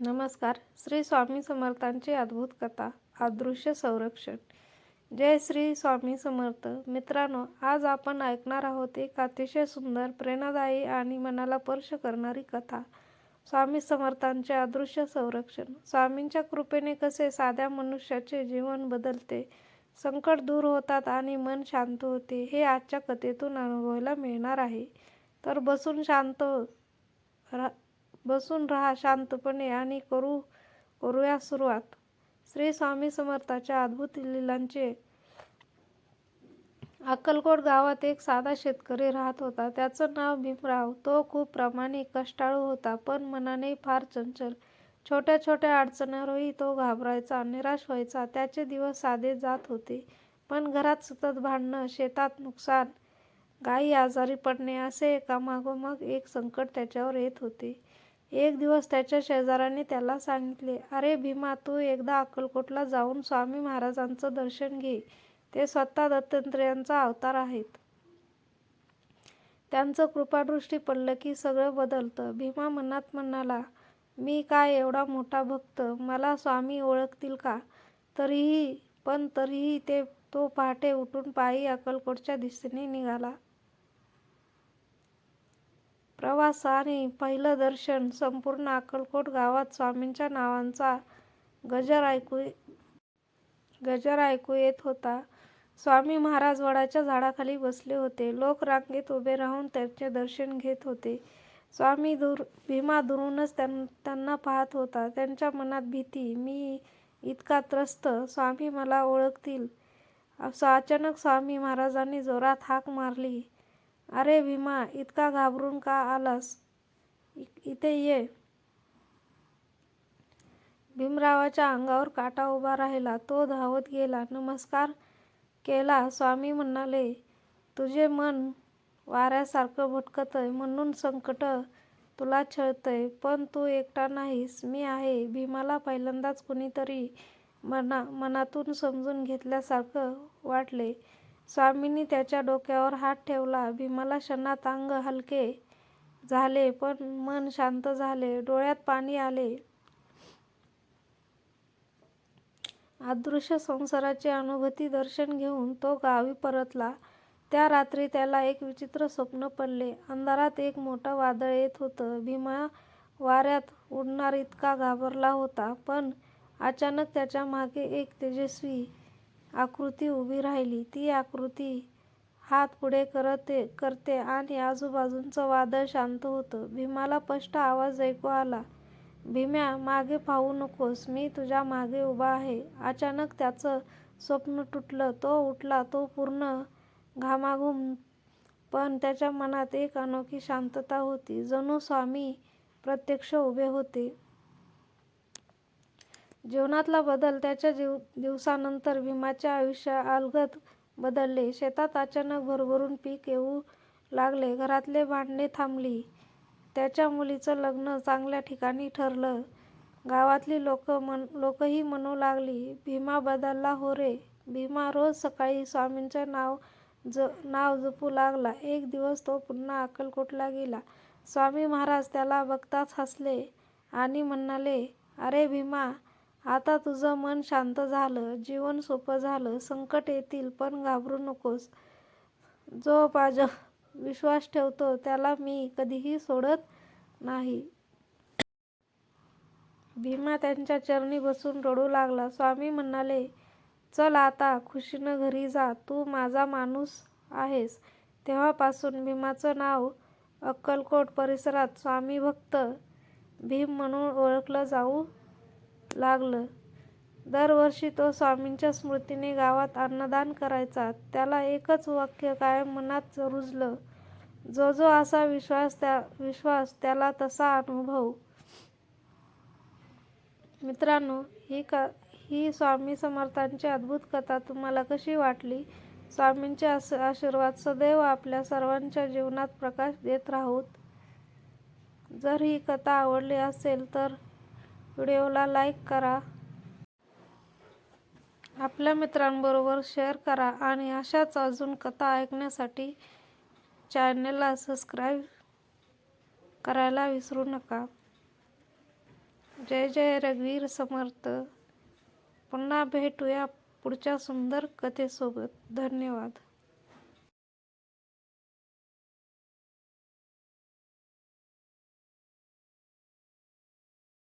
नमस्कार. श्री स्वामी समर्थांची अद्भुत कथा अदृश्य संरक्षण. जय श्री स्वामी समर्थ. मित्रांनो आज आपण ऐकणार आहोत एक अतिशय सुंदर प्रेरणादायी आणि मनाला स्पर्श करणारी कथा. स्वामी समर्थांचे अदृश्य संरक्षण. स्वामींच्या कृपेने कसे साध्या मनुष्याचे जीवन बदलते संकट दूर होतात आणि मन शांत होते हे आजच्या कथेतून अनुभवायला मिळणार आहे. तर बसून शांत रा बसून राहा शांतपणे आणि करू करूया सुरुवात. श्री स्वामी समर्थाच्या अद्भुत लिलांचे. अक्कलकोट गावात एक साधा शेतकरी राहत होता. त्याचं नाव भीमराव. तो खूप प्रामाणिक कष्टाळू होता पण मनाने फार चंचल. छोट्या छोट्या अडचणीवरही तो घाबरायचा निराश व्हायचा. त्याचे दिवस साधे जात होते पण घरात सतत भांडणं शेतात नुकसान गायी आजारी पडणे असे एकामागोमाग एक संकट त्याच्यावर येत होते. एक दिवस त्याच्या शेजाऱ्याने त्याला सांगितले अरे भीमा तू एकदा अक्कलकोटला जाऊन स्वामी महाराजांचं दर्शन घे. ते स्वतः दत्तात्रेयांचा अवतार आहेत. त्यांचं कृपादृष्टी पडलं की सगळं बदलतं. भीमा मनात म्हणाला मी काय एवढा मोठा भक्त? मला स्वामी ओळखतील का? तरीही पण तरीही ते तो पहाटे उठून पायी अक्कलकोटच्या दिशेने निघाला. प्रवास आणि पहिलं दर्शन संपूर्ण अक्कलकोट गावात स्वामींच्या नावांचा गजर ऐकू गजर ऐकू येत होता. स्वामी महाराज वडाच्या झाडाखाली बसले होते. लोक रांगेत उभे राहून त्यांचे दर्शन घेत होते. स्वामी दूर भीमा दुरूनच त्यांना पाहत होता. त्यांच्या मनात भीती मी इतका त्रस्त स्वामी मला ओळखतील. असं अचानक स्वामी महाराजांनी जोरात हाक मारली. अरे भीमा इतका घाबरून का आलास? इथे ये. भीमरावाच्या अंगावर काटा उभा राहिला. तो धावत गेला. नमस्कार केला. स्वामी म्हणाले तुझे मन वाऱ्यासारखं भटकतंय. म्हणून संकट तुला छळतंय. पण तू एकटा नाहीस. मी आहे. भीमाला पहिल्यांदाच कुणीतरी मना मनातून समजून घेतल्यासारखं वाटले. स्वामींनी त्याच्या डोक्यावर हात ठेवला. भीमाला क्षणात अंग हलके झाले पण मन शांत झाले. डोळ्यात पाणी आले. अदृश्य संसाराची अनुभूती दर्शन घेऊन तो गावी परतला. त्या रात्री त्याला एक विचित्र स्वप्न पडले. अंधारात एक मोठं वादळ येत होतं. भीमा वाऱ्यात उडणार इतका घाबरला होता. पण अचानक त्याच्यामागे एक तेजस्वी आकृती उभी राहिली. ती आकृती हात पुढे करते करते आणि आजूबाजूंचं वादळ शांत होतं. भीमाला स्पष्ट आवाज ऐकू आला. भीम्या मागे पाहू नकोस. मी तुझ्या मागे उभा आहे. अचानक त्याचं स्वप्न तुटलं. तो उठला. तो पूर्ण घामाघूम. पण त्याच्या मनात एक अनोखी शांतता होती. जणू स्वामी प्रत्यक्ष उभे होते. जीवनातला बदल त्याच्या जीव दिवसानंतर भीमाच्या आयुष्य अलगद बदलले. शेतात अचानक भरभरून पीक येऊ लागले. घरातले भांडणे थांबली. त्याच्या मुलीचं लग्न चांगल्या ठिकाणी ठरलं. गावातली लोक मन लोकही म्हणू लागली भीमा बदलला हो रे. भीमा रोज सकाळी स्वामींचं नाव ज नाव जपू लागला. एक दिवस तो पुन्हा अक्कलकोटला गेला. स्वामी महाराज त्याला बघताच हसले आणि म्हणाले अरे भीमा आता तुझं मन शांत झालं जीवन सोपं झालं संकट येतील पण घाबरू नकोस. जो माझा विश्वास ठेवतो त्याला मी कधीही सोडत नाही. भीमा त्यांच्या चरणी बसून रडू लागला. स्वामी म्हणाले चल आता खुशीनं घरी जा. तू माझा माणूस आहेस. तेव्हापासून भीमाचं नाव अक्कलकोट परिसरात स्वामी भक्त भीम म्हणून ओळखलं जाऊ लागलं. दरवर्षी तो स्वामींच्या स्मृतीने गावात अन्नदान करायचा. त्याला एकच वाक्य कायम मनात रुजलं. जो जो असा विश्वास त्या विश्वास त्याला तसा अनुभव. मित्रांनो ही क ही स्वामी समर्थांची अद्भुत कथा तुम्हाला कशी वाटली? स्वामींचे आस आशीर्वाद सदैव आपल्या सर्वांच्या जीवनात प्रकाश देत राहूत. जर ही कथा आवडली असेल तर व्हिडिओला लाईक करा. आपल्या मित्रांबरोबर शेअर करा आणि अशाच अजून कथा ऐकण्यासाठी चॅनलला सबस्क्राईब करायला विसरू नका. जय जय रघुवीर समर्थ. पुन्हा भेटूया पुढच्या सुंदर कथेसोबत. धन्यवाद.